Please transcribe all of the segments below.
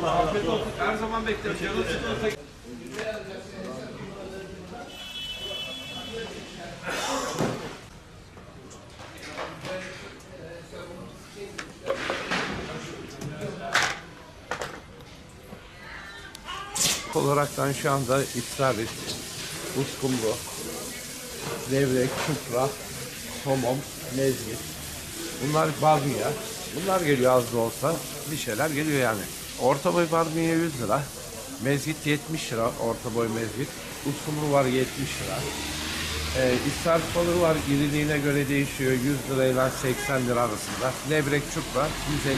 koltuk. Her zaman bekleriz. Olaraktan şu anda İsrail, uskumru, levrek, çupra, somon, mezgit. Bunlar barbunya. Bunlar geliyor az da olsa. Bir şeyler geliyor yani. Orta boy barbunya 100 lira. Mezgit 70 lira. Orta boy mezgit. Uskumru var 70 lira. Ee, İsrail balığı var. İriliğine göre değişiyor. 100 lirayla 80 lira arasında. Levrek çupra 150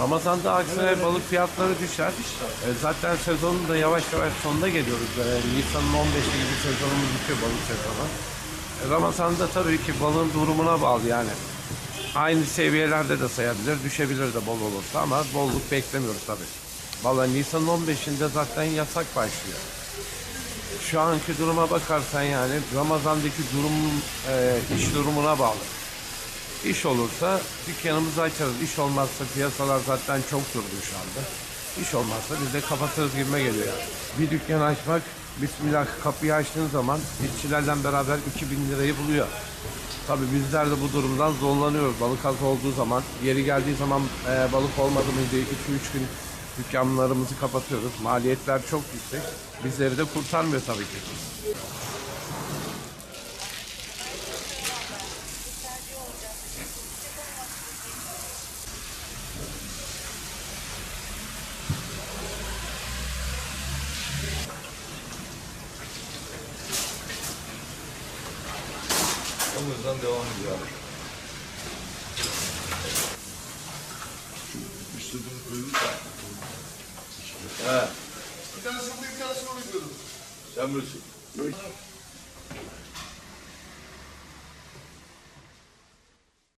Ramazan'da aksine balık fiyatları düşer. E, zaten sezonun da yavaş yavaş sonuna geliyoruz. E, Nisan'ın 15'i gibi sezonumuz bitiyor balık sezonu. E, Ramazan'da tabii ki balığın durumuna bağlı yani. Aynı seviyelerde de sayabilir, düşebilir de bol olursa ama bolluk beklemiyoruz tabii. Vallahi Nisan'ın 15'inde zaten yasak başlıyor. Şu anki duruma bakarsan yani Ramazan'daki durumun e, iş durumuna bağlı. İş olursa dükkanımızı açarız. İş olmazsa piyasalar zaten çok durdu şu anda. İş olmazsa biz de kapatırız gibime geliyor. Bir dükkan açmak, Bismillah kapıyı açtığın zaman işçilerden beraber 2000 lirayı buluyor. Tabii bizler de bu durumdan zorlanıyoruz. Balık az olduğu zaman, yeri geldiği zaman e, balık olmadı mıydı 2-3 gün dükkanlarımızı kapatıyoruz. Maliyetler çok yüksek. Bizleri de kurtarmıyor tabii ki. O yüzden devam ediyor abi. İstediğini koyun. He. Bir tanesini bir tanesini koyalım. Sen bilirsin.